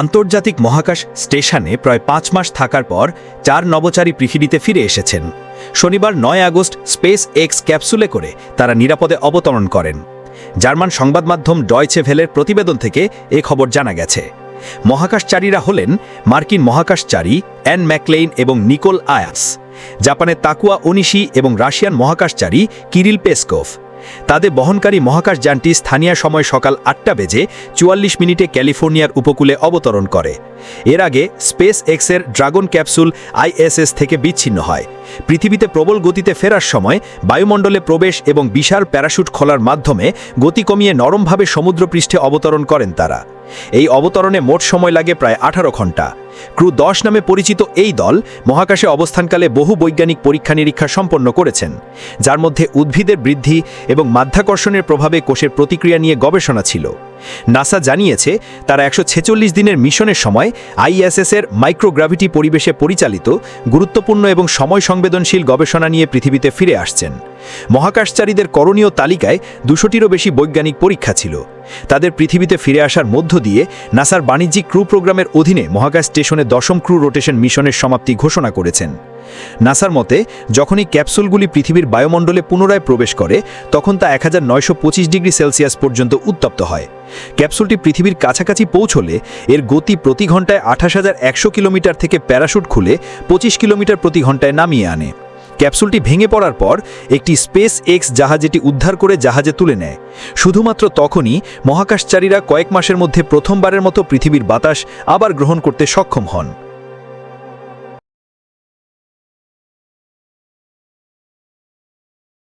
আন্তর্জাতিক মহাকাশ স্টেশনে প্রায় পাঁচ মাস থাকার পর চার নবচারী পৃথিবীতে ফিরে এসেছেন। শনিবার নয় আগস্ট স্পেস এক্স ক্যাপসুলে করে তারা নিরাপদে অবতরণ করেন। জার্মান সংবাদ মাধ্যম ডয়চে ভেলের প্রতিবেদন থেকে এ খবর জানা গেছে। মহাকাশচারীরা হলেন মার্কিন মহাকাশচারী অ্যান ম্যাকলেইন এবং নিকোল আয়াস। জাপানের তাকুয়া ওনিশি এবং রাশিয়ান মহাকাশচারী কিরিল পেসকোভ তাদের বহনকারী মহাকাশ যানটি স্থানীয় সময় সকাল আটটা বেজে চুয়াল্লিশ মিনিটে ক্যালিফোর্নিয়ার উপকূলে অবতরণ করে। এর আগে স্পেস এক্সের ড্রাগন ক্যাপসুল আইএসএস থেকে বিচ্ছিন্ন হয়। পৃথিবীতে প্রবল গতিতে ফেরার সময় বায়ুমণ্ডলে প্রবেশ এবং বিশাল প্যারাশুট খোলার মাধ্যমে গতি কমিয়ে নরমভাবে সমুদ্রপৃষ্ঠে অবতরণ করেন তারা। এই অবতরণে মোট সময় লাগে প্রায় আঠারো ঘণ্টা ক্রু দশ নামে পরিচিত এই দল মহাকাশে অবস্থানকালে বহু বৈজ্ঞানিক পরীক্ষা নিরীক্ষা সম্পন্ন করেছেন, যার মধ্যে উদ্ভিদের বৃদ্ধি এবং মাধ্যাকর্ষণের প্রভাবে কোষের প্রতিক্রিয়া নিয়ে গবেষণা ছিল। নাসা জানিয়েছে, তারা একশো ছেচল্লিশ দিনের মিশনের সময় আইএসএসের মাইক্রোগ্রাভিটি পরিবেশে পরিচালিত, গুরুত্বপূর্ণ এবং সময় সংবেদনশীল গবেষণা নিয়ে পৃথিবীতে ফিরে আসছেন। মহাকাশচারীদের করণীয় তালিকায় দুশোটিরও বেশি বৈজ্ঞানিক পরীক্ষা ছিল। তাদের পৃথিবীতে ফিরে আসার মধ্য দিয়ে নাসার বাণিজ্যিক ক্রু প্রোগ্রামের অধীনে মহাকাশ স্টেশনে দশম ক্রু রোটেশন মিশনের সমাপ্তি ঘোষণা করেছেন। নাসার মতে, যখনই ক্যাপসুলগুলি পৃথিবীর বায়ুমণ্ডলে পুনরায় প্রবেশ করে, তখন তা এক হাজার নয়শো পঁচিশ ডিগ্রি সেলসিয়াস পর্যন্ত উত্তপ্ত হয়। ক্যাপসুলটি পৃথিবীর কাছাকাছি পৌঁছলে, এর গতি প্রতি ঘন্টায় আঠাশ কিলোমিটার থেকে প্যারাশুট খুলে পঁচিশ কিলোমিটার প্রতি ঘন্টায় নামিয়ে আনে। ক্যাপসুলটি ভেঙে পড়ার পর একটি স্পেস এক্স জাহাজেটি উদ্ধার করে জাহাজে তুলে নেয়। শুধুমাত্র তখনই মহাকাশচারীরা কয়েক মাসের মধ্যে প্রথমবারের মতো পৃথিবীর বাতাস আবার গ্রহণ করতে সক্ষম হন।